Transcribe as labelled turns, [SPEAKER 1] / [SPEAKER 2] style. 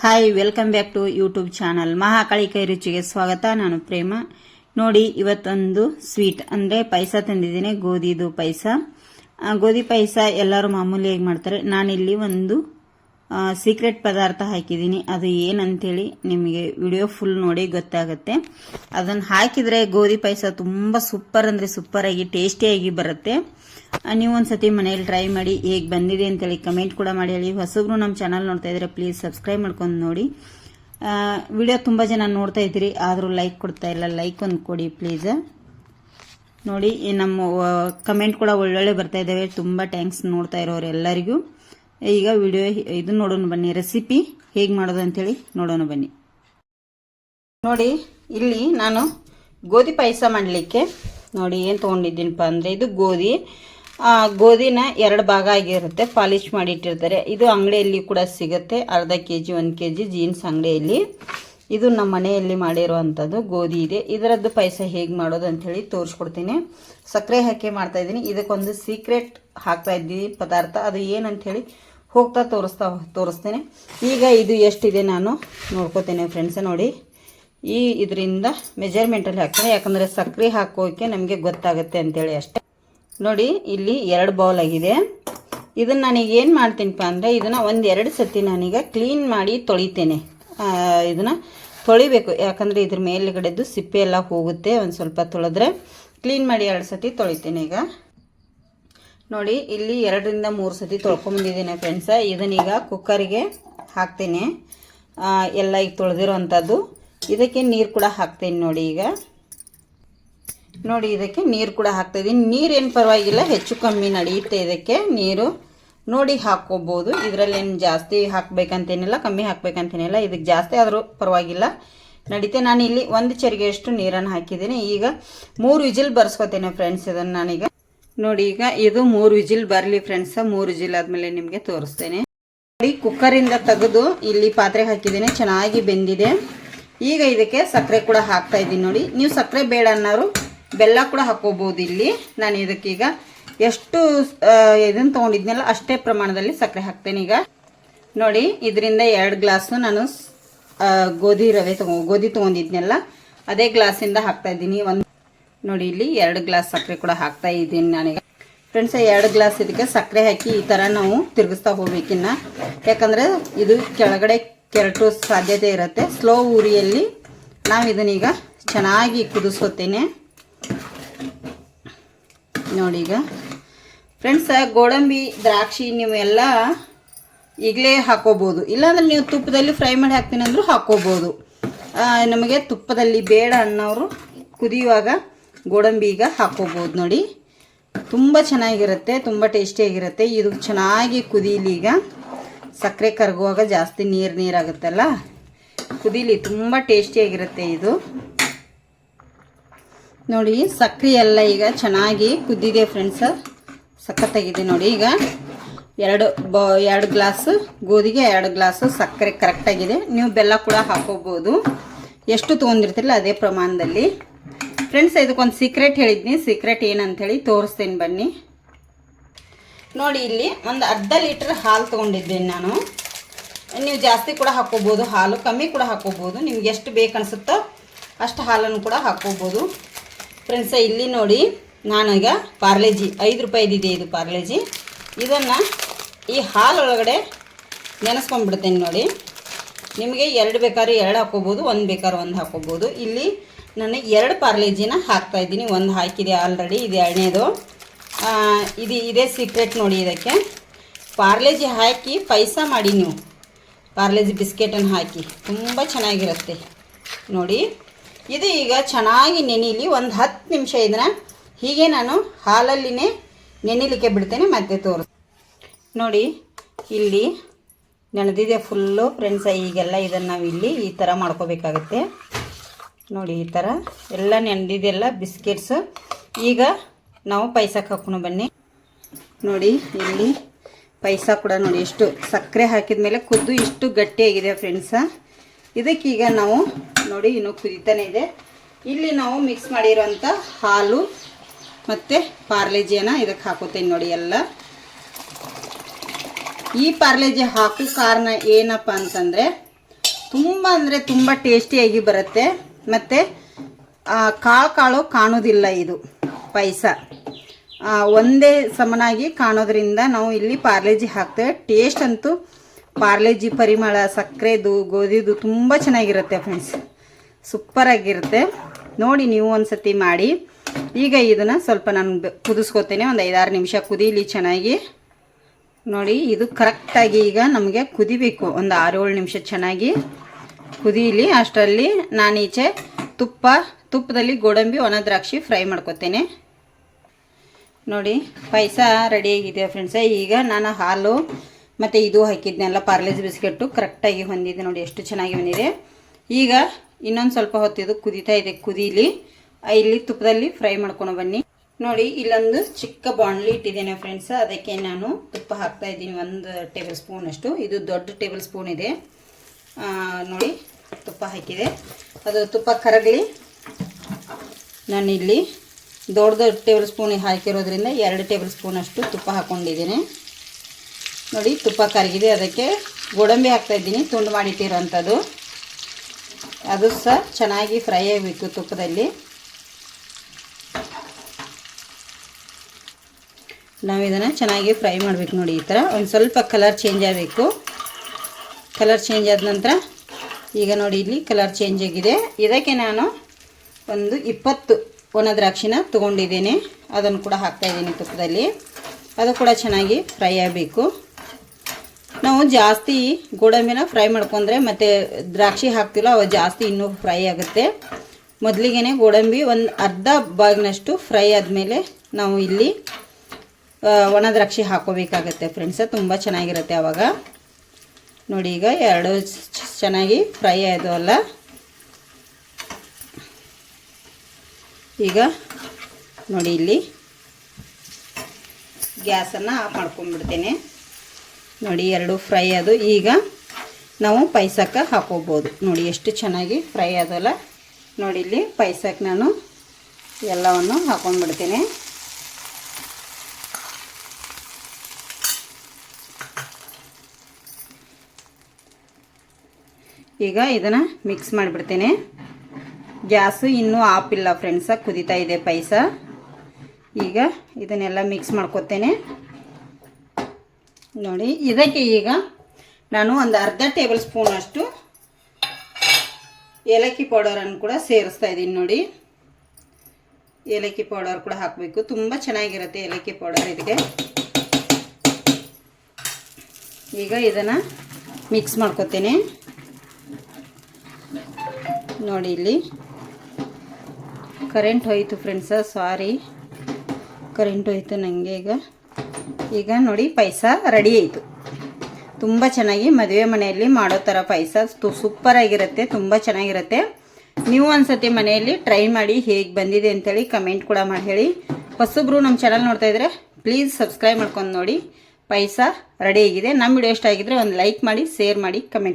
[SPEAKER 1] Hi welcome back to YouTube channel Mahakali ಕೈ ರುಚಿಗೆ ಸ್ವಾಗತ. ನಾನು ಪ್ರೇಮ. ನೋಡಿ, ಇವತ್ತೊಂದು ಸ್ವೀಟ್ ಅಂದರೆ ಪಾಯಸ ತಂದಿದ್ದೀನಿ, ಗೋಧಿದು ಪಾಯಸ. ಗೋಧಿ ಪಾಯಸ ಎಲ್ಲರೂ ಮಾಮೂಲಿಯಾಗಿ ಮಾಡ್ತಾರೆ. ನಾನಿಲ್ಲಿ ಒಂದು ಸೀಕ್ರೆಟ್ ಪದಾರ್ಥ ಹಾಕಿದ್ದೀನಿ. ಅದು ಏನಂತೇಳಿ ನಿಮಗೆ ವಿಡಿಯೋ ಫುಲ್ ನೋಡಿ ಗೊತ್ತಾಗುತ್ತೆ. ಅದನ್ನು ಹಾಕಿದರೆ ಗೋಧಿ ಪಾಯಸ ತುಂಬ ಸೂಪರ್ ಅಂದರೆ ಸೂಪರಾಗಿ ಟೇಸ್ಟಿಯಾಗಿ ಬರುತ್ತೆ. ಆ, ಒಂದು ಸತಿ ಮನೇಲಿ ಟ್ರೈ ಮಾಡಿ ಹೇಗೆ ಬಂದಿದೆ ಅಂತೇಳಿ ಕಮೆಂಟ್ ಕೂಡ ಮಾಡಿ ಹೇಳಿ. ಹೊಸಬ್ರು ನಮ್ಮ ಚಾನಲ್ ನೋಡ್ತಾ ಇದ್ರೆ ಪ್ಲೀಸ್ ಸಬ್ಸ್ಕ್ರೈಬ್ ಮಾಡ್ಕೊಂಡು ನೋಡಿ. ವಿಡಿಯೋ ತುಂಬ ಜನ ನೋಡ್ತಾ ಇದ್ದೀರಿ ಆದರೂ ಲೈಕ್ ಕೊಡ್ತಾ ಇಲ್ಲ ಲೈಕ್ ಒಂದು ಕೊಡಿ ಪ್ಲೀಸ್ ನೋಡಿ ನಮ್ಮ ಕಮೆಂಟ್ ಕೂಡ ಒಳ್ಳೊಳ್ಳೆ ಬರ್ತಾ ಇದ್ದಾವೆ ತುಂಬ ಥ್ಯಾಂಕ್ಸ್ ನೋಡ್ತಾ ಇರೋರು ಈಗ ವಿಡಿಯೋ ಇದು ನೋಡೋಣ ಬನ್ನಿ ರೆಸಿಪಿ ಹೇಗೆ ಮಾಡೋದು ಅಂತೇಳಿ ನೋಡೋಣ ಬನ್ನಿ. ನೋಡಿ ಇಲ್ಲಿ ನಾನು ಗೋಧಿ ಪಾಯಸ ಮಾಡಲಿಕ್ಕೆ ನೋಡಿ ಏನು ತೊಗೊಂಡಿದ್ದೀನಪ್ಪ ಅಂದರೆ ಇದು ಗೋಧಿ. ಗೋಧಿನ ಎರಡು ಭಾಗ ಆಗಿರುತ್ತೆ. ಪಾಲಿಶ್ ಮಾಡಿ ಇಟ್ಟಿರ್ತಾರೆ ಇದು ಅಂಗಡಿಯಲ್ಲಿ ಕೂಡ ಸಿಗುತ್ತೆ. ಅರ್ಧ ಕೆ ಜಿ ಒಂದು ಕೆ ಜಿ ಜೀನ್ಸ್ ಅಂಗಡಿಯಲ್ಲಿ. ಇದು ನಮ್ಮ ಮನೆಯಲ್ಲಿ ಮಾಡಿರುವಂಥದ್ದು ಗೋಧಿ ಇದೆ. ಇದರದ್ದು ಪಾಯಸ ಹೇಗೆ ಮಾಡೋದು ಅಂಥೇಳಿ ತೋರಿಸ್ಕೊಡ್ತೀನಿ. ಸಕ್ಕರೆ ಹಾಕಿ ಮಾಡ್ತಾ ಇದ್ದೀನಿ. ಇದಕ್ಕೊಂದು ಸೀಕ್ರೆಟ್ ಹಾಕ್ತಾ ಇದ್ದೀನಿ ಪದಾರ್ಥ. ಅದು ಏನಂಥೇಳಿ ಹೋಗ್ತಾ ತೋರಿಸ್ತಾ ತೋರಿಸ್ತೇನೆ. ಈಗ ಇದು ಎಷ್ಟಿದೆ ನಾನು ನೋಡ್ಕೋತೇನೆ ಫ್ರೆಂಡ್ಸ್ ನೋಡಿ. ಈ ಇದರಿಂದ ಮೆಜರ್ಮೆಂಟಲ್ಲಿ ಹಾಕ್ತೀನಿ. ಯಾಕಂದರೆ ಸಕ್ಕರೆ ಹಾಕೋಕೆ ನಮಗೆ ಗೊತ್ತಾಗುತ್ತೆ ಅಂತೇಳಿ ಅಷ್ಟೇ. ನೋಡಿ, ಇಲ್ಲಿ ಎರಡು ಬೌಲ್ ಆಗಿದೆ. ಇದನ್ನು ನಾನೀಗ ಏನು ಮಾಡ್ತೀನಿಪ್ಪ ಅಂದರೆ, ಇದನ್ನು ಒಂದು ಎರಡು ಸತಿ ನಾನೀಗ ಕ್ಲೀನ್ ಮಾಡಿ ತೊಳಿತೇನೆ. ಇದನ್ನು ತೊಳಿಬೇಕು. ಯಾಕಂದರೆ ಇದ್ರ ಮೇಲುಗಡೆದು ಸಿಪ್ಪೆ ಎಲ್ಲ ಹೋಗುತ್ತೆ, ಒಂದು ಸ್ವಲ್ಪ ತೊಳೆದ್ರೆ. ಕ್ಲೀನ್ ಮಾಡಿ ಎರಡು ಸತಿ ತೊಳಿತೇನೆ ಈಗ. ನೋಡಿ, ಇಲ್ಲಿ ಎರಡರಿಂದ ಮೂರು ಸತಿ ತೊಳ್ಕೊಂಬಂದಿದ್ದೀನಿ ಫ್ರೆಂಡ್ಸ ಇದನ್ನೀಗ ಕುಕ್ಕರಿಗೆ ಹಾಕ್ತೇನೆ. ಎಲ್ಲ ಈಗ ತೊಳೆದಿರೋ ಅಂಥದ್ದು ಇದಕ್ಕೆ ನೀರು ಕೂಡ ಹಾಕ್ತೇನೆ ನೋಡಿ ಈಗ. ನೋಡಿ, ಇದಕ್ಕೆ ನೀರು ಕೂಡ ಹಾಕ್ತಾ ಇದ್ದೀನಿ ನೀರೇನು ಪರವಾಗಿಲ್ಲ, ಹೆಚ್ಚು ಕಮ್ಮಿ ನಡೆಯುತ್ತೆ ಇದಕ್ಕೆ ನೀರು. ನೋಡಿ, ಹಾಕ್ಕೋಬೋದು. ಇದರಲ್ಲಿ ಏನು ಜಾಸ್ತಿ ಹಾಕಬೇಕಂತೇನಿಲ್ಲ, ಕಮ್ಮಿ ಹಾಕ್ಬೇಕಂತೇನಿಲ್ಲ. ಇದಕ್ಕೆ ಜಾಸ್ತಿ ಆದರೂ ಪರವಾಗಿಲ್ಲ. ನಡೀತೆ, ನಾನು ಇಲ್ಲಿ ಒಂದು ಚರಿಗೆಯಷ್ಟು ನೀರನ್ನು ಹಾಕಿದ್ದೀನಿ. ಈಗ ಮೂರು ವಿಜಿಲ್ ಬರ್ಸ್ಕೊತೇನೆ ಫ್ರೆಂಡ್ಸ್ ಇದನ್ನು ನಾನೀಗ. ನೋಡಿ, ಈಗ ಇದು ಮೂರು ವಿಜಿಲ್ ಬರಲಿ ಫ್ರೆಂಡ್ಸ್ ಮೂರು ವಿಜಿಲ್ ಆದಮೇಲೆ ನಿಮಗೆ ತೋರಿಸ್ತೇನೆ. ನೋಡಿ, ಕುಕ್ಕರಿಂದ ತೆಗೆದು ಇಲ್ಲಿ ಪಾತ್ರೆ ಹಾಕಿದ್ದೀನಿ. ಚೆನ್ನಾಗಿ ಬೆಂದಿದೆ. ಈಗ ಇದಕ್ಕೆ ಸಕ್ಕರೆ ಕೂಡ ಹಾಕ್ತಾ ಇದ್ದೀನಿ ನೋಡಿ. ನೀವು ಸಕ್ಕರೆ ಬೇಡ ಅನ್ನೋರು ಬೆಲ್ಲ ಕೂಡ ಹಾಕೋಬಹುದು ಇಲ್ಲಿ. ನಾನು ಇದಕ್ಕೀಗ ಎಷ್ಟು ಇದನ್ನು ತೊಗೊಂಡಿದ್ನಲ್ಲ, ಅಷ್ಟೇ ಪ್ರಮಾಣದಲ್ಲಿ ಸಕ್ಕರೆ ಹಾಕ್ತೇನೆ ಈಗ. ನೋಡಿ, ಇದರಿಂದ ಎರಡು ಗ್ಲಾಸು ನಾನು ಗೋಧಿ ರವೆ ತಗೋ, ಗೋಧಿ ತಗೊಂಡಿದ್ನಲ್ಲ, ಅದೇ ಗ್ಲಾಸಿಂದ ಹಾಕ್ತಾ ಇದ್ದೀನಿ. ಒಂದು, ನೋಡಿ, ಇಲ್ಲಿ ಎರಡು ಗ್ಲಾಸ್ ಸಕ್ಕರೆ ಕೂಡ ಹಾಕ್ತಾ ಇದ್ದೀನಿ ನಾನೀಗ ಫ್ರೆಂಡ್ಸ್ ಎರಡು ಗ್ಲಾಸ್ ಇದಕ್ಕೆ ಸಕ್ಕರೆ ಹಾಕಿ ಈ ಥರ ನಾವು ತಿರುಗಿಸ್ತಾ ಹೋಗ್ಬೇಕಿನ್ನ ಯಾಕಂದರೆ ಇದು ಕೆಳಗಡೆ ಕೆರಟು ಸಾಧ್ಯತೆ ಇರುತ್ತೆ. ಸ್ಲೋ ಉರಿಯಲ್ಲಿ ನಾವು ಇದನ್ನೀಗ ಚೆನ್ನಾಗಿ ಕುದಿಸ್ಕೊತೇನೆ. ನೋಡಿ ಈಗ. ಫ್ರೆಂಡ್ಸ್ ಗೋಡಂಬಿ, ದ್ರಾಕ್ಷಿ ನೀವೆಲ್ಲ ಈಗಲೇ ಹಾಕೋಬೋದು. ಇಲ್ಲಾಂದ್ರೆ ನೀವು ತುಪ್ಪದಲ್ಲಿ ಫ್ರೈ ಮಾಡಿ ಹಾಕ್ತೀನಿ ಅಂದರೂ ಹಾಕೋಬೋದು. ನಮಗೆ ತುಪ್ಪದಲ್ಲಿ ಬೇಡ ಅನ್ನೋರು ಕುದಿಯುವಾಗ ಗೋಡಂಬಿ ಈಗ ಹಾಕೋಬೋದು ನೋಡಿ. ತುಂಬ ಚೆನ್ನಾಗಿರುತ್ತೆ, ತುಂಬ ಟೇಸ್ಟಿಯಾಗಿರುತ್ತೆ. ಇದು ಚೆನ್ನಾಗಿ ಕುದೀಲಿ ಈಗ. ಸಕ್ಕರೆ ಕರಗುವಾಗ ಜಾಸ್ತಿ ನೀರು ನೀರಾಗುತ್ತಲ್ಲ? ಕುದೀಲಿ, ತುಂಬ ಟೇಸ್ಟಿಯಾಗಿರುತ್ತೆ ಇದು. ನೋಡಿ ಸಕ್ಕರೆ ಎಲ್ಲ ಈಗ ಚೆನ್ನಾಗಿ ಕುದ್ದಿದೆ ಫ್ರೆಂಡ್ಸ್ ಸಖತ್ತಾಗಿದೆ ನೋಡಿ ಈಗ. ಎರಡು ಬ, ಎರಡು ಗ್ಲಾಸ್ ಗೋಧಿಗೆ ಎರಡು ಗ್ಲಾಸು ಸಕ್ಕರೆ ಕರೆಕ್ಟಾಗಿದೆ ನೀವು ಬೆಲ್ಲ ಕೂಡ ಹಾಕೋಬೋದು. ಎಷ್ಟು ತೊಗೊಂಡಿರ್ತಿರಲ್ಲ ಅದೇ ಪ್ರಮಾಣದಲ್ಲಿ. ಫ್ರೆಂಡ್ಸ್ ಇದಕ್ಕೊಂದು ಸೀಕ್ರೆಟ್ ಹೇಳಿದ್ನಿ. ಸೀಕ್ರೆಟ್ ಏನಂಥೇಳಿ ತೋರಿಸ್ತೀನಿ ಬನ್ನಿ. ನೋಡಿ ಇಲ್ಲಿ ಒಂದು ಅರ್ಧ ಲೀಟ್ರ್ ಹಾಲು ತೊಗೊಂಡಿದ್ದೀನಿ ನಾನು. ನೀವು ಜಾಸ್ತಿ ಕೂಡ ಹಾಕೋಬೋದು, ಹಾಲು ಕಮ್ಮಿ ಕೂಡ ಹಾಕೋಬೋದು. ನಿಮ್ಗೆ ಎಷ್ಟು ಬೇಕು ಅನಿಸುತ್ತೋ ಅಷ್ಟು ಹಾಲನ್ನು ಕೂಡ ಹಾಕೋಬೋದು. ಫ್ರೆಂಡ್ಸ ಇಲ್ಲಿ ನೋಡಿ ನಾನೀಗ ಪಾರ್ಲೇಜಿ ಐದು ರೂಪಾಯಿದಿದೆ ಇದು ಪಾರ್ಲೇಜಿ ಇದನ್ನು ಈ ಹಾಲೊಳಗಡೆ ನೆನೆಸ್ಕೊಂಡ್ಬಿಡ್ತೇನೆ ನೋಡಿ. ನಿಮಗೆ ಎರಡು ಬೇಕಾದ್ರೆ ಎರಡು ಹಾಕೋಬೋದು ಒಂದು ಬೇಕಾದ್ರೆ ಒಂದು ಹಾಕೋಬೋದು ಇಲ್ಲಿ ನಾನು ಎರಡು ಪಾರ್ಲೇಜಿನ ಹಾಕ್ತಾ ಇದ್ದೀನಿ. ಒಂದು ಹಾಕಿದೆ ಆಲ್ರೆಡಿ ಇದು ಎರಡನೇದು. ಇದು ಇದೇ ಸೀಕ್ರೆಟ್ ನೋಡಿ ಇದಕ್ಕೆ. ಪಾರ್ಲೇಜಿ ಹಾಕಿ ಪಾಯಸ ಮಾಡಿ ನೀವು. ಪಾರ್ಲೇಜಿ ಬಿಸ್ಕೆಟನ್ನು ಹಾಕಿ. ತುಂಬ ಚೆನ್ನಾಗಿರುತ್ತೆ. ನೋಡಿ. ಇದು ಈಗ ಚೆನ್ನಾಗಿ ನೆನೀಲಿ ಒಂದು ಹತ್ತು ನಿಮಿಷ ಇದನ್ನ ಹೀಗೆ ನಾನು ಹಾಲಲ್ಲಿನೇ ನೆನಿಲಿಕ್ಕೆ ಬಿಡ್ತೇನೆ, ಮತ್ತೆ ತೋರಿಸ್ ನೋಡಿ, ಇಲ್ಲಿ ನೆನೆದಿದೆ ಫುಲ್ಲು ಫ್ರೆಂಡ್ಸ ಈಗೆಲ್ಲ ಇದನ್ನು ನಾವು ಇಲ್ಲಿ ಈ ಥರ ಮಾಡ್ಕೋಬೇಕಾಗತ್ತೆ. ನೋಡಿ, ಈ ಥರ ಎಲ್ಲ ನೆನೆದಿದೆಲ್ಲ ಬಿಸ್ಕೆಟ್ಸು. ಈಗ ನಾವು ಪೈಸಾ ಹಾಕೊಂಡು ಬನ್ನಿ. ನೋಡಿ, ಇಲ್ಲಿ ಪೈಸ ಕೂಡ ನೋಡಿ, ಎಷ್ಟು ಸಕ್ಕರೆ ಹಾಕಿದ ಮೇಲೆ ಕುದ್ದು ಇಷ್ಟು ಗಟ್ಟಿಯಾಗಿದೆ ಫ್ರೆಂಡ್ಸ ಇದಕ್ಕೀಗ ನಾವು ನೋಡಿ ಇನ್ನು ಕುದಿತಾನೆ ಇದೆ. ಇಲ್ಲಿ ನಾವು ಮಿಕ್ಸ್ ಮಾಡಿರೋಂಥ ಹಾಲು ಮತ್ತು ಪಾರ್ಲೆಜಿಯನ್ನು ಇದಕ್ಕೆ ಹಾಕೋತೇನೆ ನೋಡಿ ಎಲ್ಲ. ಈ ಪಾರ್ಲೆಜಿ ಹಾಕೋ ಕಾರಣ ಏನಪ್ಪ ಅಂತಂದರೆ ತುಂಬ ಅಂದರೆ ತುಂಬ ಟೇಸ್ಟಿಯಾಗಿ ಬರುತ್ತೆ. ಮತ್ತು ಕಾಳು ಕಾಳು ಕಾಣೋದಿಲ್ಲ ಇದು ಪಾಯಸ. ಒಂದೇ ಸಮನಾಗಿ ಕಾಣೋದ್ರಿಂದ ನಾವು ಇಲ್ಲಿ ಪಾರ್ಲೆಜಿ ಹಾಕ್ತೇವೆ. ಟೇಸ್ಟ್ ಅಂತೂ ಪಾರ್ಲೇಜಿ ಪರಿಮಳ, ಸಕ್ಕರೆದು, ಗೋಧಿದು ತುಂಬ ಚೆನ್ನಾಗಿರುತ್ತೆ ಫ್ರೆಂಡ್ಸ್ ಸೂಪರಾಗಿರುತ್ತೆ ನೋಡಿ ನೀವು ಒಂದು ಸತಿ ಮಾಡಿ. ಈಗ ಇದನ್ನು ಸ್ವಲ್ಪ ನಾನು ಕುದಿಸ್ಕೋತೇನೆ. ಒಂದು ಐದಾರು ನಿಮಿಷ ಕುದೀಲಿ ಚೆನ್ನಾಗಿ. ನೋಡಿ, ಇದು ಕರೆಕ್ಟಾಗಿ ಈಗ ನಮಗೆ ಕುದಿಬೇಕು. ಒಂದು ಆರು ಏಳು ನಿಮಿಷ ಚೆನ್ನಾಗಿ ಕುದೀಲಿ. ಅಷ್ಟರಲ್ಲಿ ನಾನೀಚೆ ತುಪ್ಪ, ತುಪ್ಪದಲ್ಲಿ ಗೋಡಂಬಿ, ಒಣ ದ್ರಾಕ್ಷಿ ಫ್ರೈ ಮಾಡ್ಕೊತೇನೆ. ನೋಡಿ, ಪಾಯಸ ರೆಡಿಯಾಗಿದೆ ಫ್ರೆಂಡ್ಸ ಈಗ ನಾನು ಹಾಲು ಮತ್ತು ಇದು ಹಾಕಿದ್ನೆಲ್ಲ ಪಾರ್ಲೇಜ್ ಬಿಸ್ಕೆಟ್ಟು ಕರೆಕ್ಟಾಗಿ ಹೊಂದಿದೆ ನೋಡಿ, ಎಷ್ಟು ಚೆನ್ನಾಗಿ ಬಂದಿದೆ. ಈಗ ಇನ್ನೊಂದು ಸ್ವಲ್ಪ ಹೊತ್ತಿದು ಕುದೀತಾ ಇದೆ, ಕುದೀಲಿ. ಇಲ್ಲಿ ತುಪ್ಪದಲ್ಲಿ ಫ್ರೈ ಮಾಡ್ಕೊಂಡು ಬನ್ನಿ. ನೋಡಿ, ಇಲ್ಲೊಂದು ಚಿಕ್ಕ ಬಾಂಡ್ಲಿ ಇಟ್ಟಿದ್ದೇನೆ ಫ್ರೆಂಡ್ಸ್ ಅದಕ್ಕೆ ನಾನು ತುಪ್ಪ ಹಾಕ್ತಾ ಇದ್ದೀನಿ, ಒಂದು ಟೇಬಲ್ ಸ್ಪೂನ್ ಅಷ್ಟು. ಇದು ದೊಡ್ಡ ಟೇಬಲ್ ಸ್ಪೂನ್ ಇದೆ. ನೋಡಿ, ತುಪ್ಪ ಹಾಕಿದೆ. ಅದು ತುಪ್ಪ ಕರಗಲಿ. ನಾನಿಲ್ಲಿ ದೊಡ್ಡ ದೊಡ್ಡ ಟೇಬಲ್ ಸ್ಪೂನ್ ಹಾಕಿರೋದ್ರಿಂದ ಎರಡು ಟೇಬಲ್ ಸ್ಪೂನ್ ಅಷ್ಟು ತುಪ್ಪ ಹಾಕ್ಕೊಂಡಿದ್ದೀನಿ ನೋಡಿ, ತುಪ್ಪ ಕರಗಿದೆ. ಅದಕ್ಕೆ ಗೋಡಂಬಿ ಹಾಕ್ತಾ ಇದ್ದೀನಿ, ತುಂಡು ಮಾಡಿಟ್ಟಿರೋವಂಥದ್ದು ಅದು ಸಹ ಚೆನ್ನಾಗಿ ಫ್ರೈ ಆಗಬೇಕು ತುಪ್ಪದಲ್ಲಿ. ನಾವು ಇದನ್ನು ಚೆನ್ನಾಗಿ ಫ್ರೈ ಮಾಡಬೇಕು ನೋಡಿ, ಈ ಥರ. ಒಂದು ಸ್ವಲ್ಪ ಕಲರ್ ಚೇಂಜ್ ಆಗಬೇಕು. ಕಲರ್ ಚೇಂಜ್ ಆದ ನಂತರ, ಈಗ ನೋಡಿ, ಇಲ್ಲಿ ಕಲರ್ ಚೇಂಜ್ ಆಗಿದೆ. ಇದಕ್ಕೆ ನಾನು ಒಂದು ಇಪ್ಪತ್ತು ಒಣ ದ್ರಾಕ್ಷಿನ ತೊಗೊಂಡಿದ್ದೀನಿ. ಅದನ್ನು ಕೂಡ ಹಾಕ್ತಾಯಿದ್ದೀನಿ ತುಪ್ಪದಲ್ಲಿ. ಅದು ಕೂಡ ಚೆನ್ನಾಗಿ ಫ್ರೈ ಆಗಬೇಕು. ನಾವು ಜಾಸ್ತಿ ಗೋಡಂಬಿನ ಫ್ರೈ ಮಾಡ್ಕೊಂಡ್ರೆ ಮತ್ತು ದ್ರಾಕ್ಷಿ ಹಾಕ್ತಿಲ್ಲ ಅವು ಜಾಸ್ತಿ ಇನ್ನೂ ಫ್ರೈ ಆಗುತ್ತೆ. ಮೊದಲಿಗೆ ಗೋಡಂಬಿ ಒಂದು ಅರ್ಧ ಬಾಗಿನಷ್ಟು ಫ್ರೈ ಆದಮೇಲೆ ನಾವು ಇಲ್ಲಿ ಒಣ ದ್ರಾಕ್ಷಿ ಹಾಕೋಬೇಕಾಗತ್ತೆ ಫ್ರೆಂಡ್ಸ ತುಂಬ ಚೆನ್ನಾಗಿರುತ್ತೆ ಆವಾಗ ನೋಡಿ ಈಗ ಎರಡು ಚೆನ್ನಾಗಿ ಫ್ರೈ ಆದವಲ್ಲ ಈಗ ನೋಡಿ ಇಲ್ಲಿ ಗ್ಯಾಸನ್ನು ಆಫ್ ಮಾಡ್ಕೊಂಡ್ಬಿಡ್ತೇನೆ. ನೋಡಿ, ಎರಡು ಫ್ರೈ ಅದು. ಈಗ ನಾವು ಪೈಸಕ್ಕೆ ಹಾಕೋಬೋದು. ನೋಡಿ, ಎಷ್ಟು ಚೆನ್ನಾಗಿ ಫ್ರೈ ಆದಲ್ಲ ನೋಡಿ, ಇಲ್ಲಿ ಪೈಸಕ್ಕೆ ನಾನು ಎಲ್ಲವನ್ನು ಹಾಕೊಂಡ್ಬಿಡ್ತೀನಿ. ಈಗ ಇದನ್ನು ಮಿಕ್ಸ್ ಮಾಡಿಬಿಡ್ತೀನಿ. ಗ್ಯಾಸು ಇನ್ನೂ ಆಫ್ ಇಲ್ಲ ಫ್ರೆಂಡ್ಸ ಕುದೀತಾ ಇದೆ ಪೈಸ. ಈಗ ಇದನ್ನೆಲ್ಲ ಮಿಕ್ಸ್ ಮಾಡ್ಕೊತೇನೆ. ನೋಡಿ, ಇದಕ್ಕೆ ಈಗ ನಾನು ಒಂದು ಅರ್ಧ ಟೇಬಲ್ ಸ್ಪೂನ್ ಅಷ್ಟು ಏಲಕ್ಕಿ ಪೌಡರನ್ನು ಕೂಡ ಸೇರಿಸ್ತಾ ಇದ್ದೀನಿ ನೋಡಿ. ಏಲಕ್ಕಿ ಪೌಡರ್ ಕೂಡ ಹಾಕಬೇಕು. ತುಂಬ ಚೆನ್ನಾಗಿರುತ್ತೆ ಏಲಕ್ಕಿ ಪೌಡರ್ ಇದಕ್ಕೆ. ಈಗ ಇದನ್ನು ಮಿಕ್ಸ್ ಮಾಡ್ಕೊತೀನಿ. ನೋಡಿ ಇಲ್ಲಿ. ಕರೆಂಟ್ ಹೋಯಿತು ಫ್ರೆಂಡ್ಸ ಸಾರಿ ಕರೆಂಟ್ ಹೋಯಿತು ನನಗೆ ಈಗ. ಈಗ ನೋಡಿ ಪಾಯಸ ರೆಡಿ ಆಯಿತು. ತುಂಬ ಚೆನ್ನಾಗಿ ಮದುವೆ ಮನೆಯಲ್ಲಿ ಮಾಡೋ ಥರ ಪಾಯಸ. ಸೂಪರಾಗಿರುತ್ತೆ ತುಂಬ ಚೆನ್ನಾಗಿರುತ್ತೆ. ನೀವು ಒಂದ್ಸತಿ ಮನೆಯಲ್ಲಿ ಟ್ರೈ ಮಾಡಿ ಹೇಗೆ ಬಂದಿದೆ ಅಂತೇಳಿ ಕಮೆಂಟ್ ಕೂಡ ಮಾಡಿ ಹೇಳಿ. ಹೊಸಬ್ರು ನಮ್ಮ ಚಾನಲ್ ನೋಡ್ತಾ ಇದ್ರೆ ಪ್ಲೀಸ್ ಸಬ್ಸ್ಕ್ರೈಬ್ ಮಾಡ್ಕೊಂಡು ನೋಡಿ. ಪಾಯಸ ರೆಡಿ ಆಗಿದೆ. ನಮ್ಮ ವಿಡಿಯೋ ಇಷ್ಟ ಆಗಿದ್ರೆ ಒಂದು ಲೈಕ್ ಮಾಡಿ ಶೇರ್ ಮಾಡಿ ಕಮೆಂಟ್